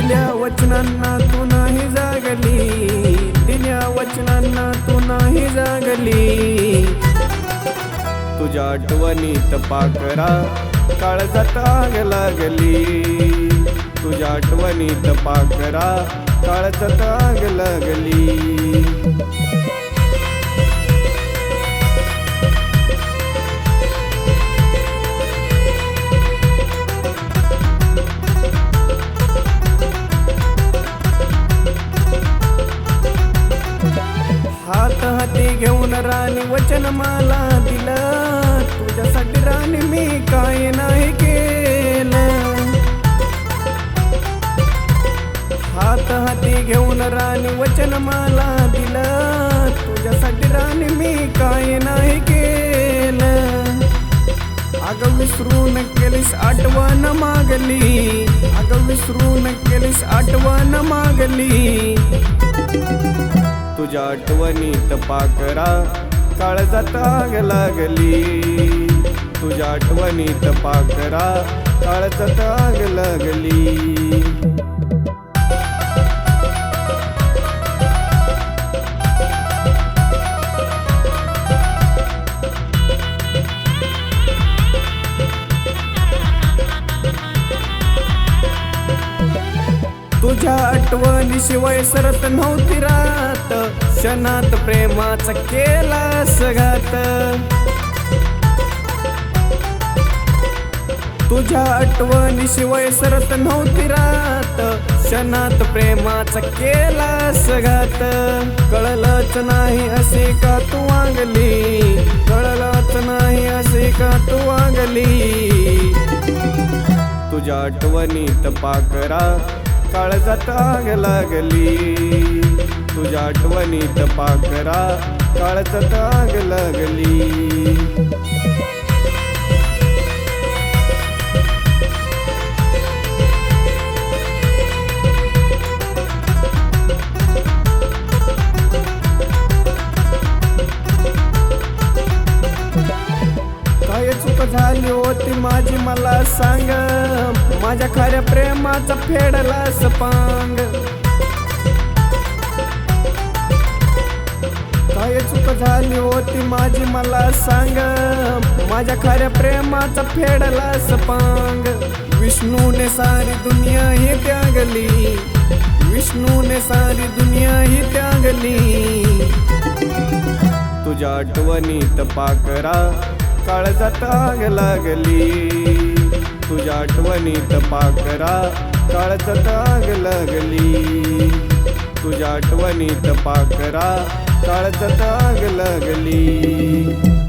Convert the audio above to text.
दिल्या वचनांना तू नाही जागली. दिल्या वचनांना तू नाही जागली. तुझ्या आठवणीत पाकरा काळजात आग लागली. तुझ्या आठवणीत पाकरा काळजात आग लागली. हाती घेऊन राणी वचन मला दिलं. तुझ्यासाठी राणी मी काय नाही केलं. हात हाती घेऊन राणी वचन मला दिलं. तुझ्यासाठी राणी मी काय नाही केलं. अगं विसरून केलीस आठवण मागली. अगं विसरून केलीस आठवण तुझ्या आठवणीत पाकरा काळजात आग लागली. तुझ्या आठवणीत पाकरा काळजात आग लागली. तुझ्या आठवणीशिवाय सरत नव्हती रा क्षणात प्रेमाचा केला सगात तुझ्या आठवणी शिवाय सरत नव्हती रात. क्षणात प्रेमाचा केला सगात कळलंच नाही असे का तू वागली? कळलंच नाही असे का तू वागली? तुझ्या आठवणीत पाकरा काळजात आग लागली. तुझ्या आठवणीत पाकरा काळच ताग लागली. चूक झाली होती माझी मला सांग. माझ्या खऱ्या प्रेमाचा फेडला सपांग. झाली होती माझी मला सांग. माझ्या खऱ्या प्रेमाचा फेडला सपांग. विष्णूने सारी दुनिया ही त्यागली. विष्णूने सारी दुनिया ही त्यागली. तुझ्या आठवणीत पाकरा काळजात आग लागली. तुझ्या आठवणीत पाकरा काळजात आग लागली. तुझ्या आठवणीत पाकरा काळजात आग लागली.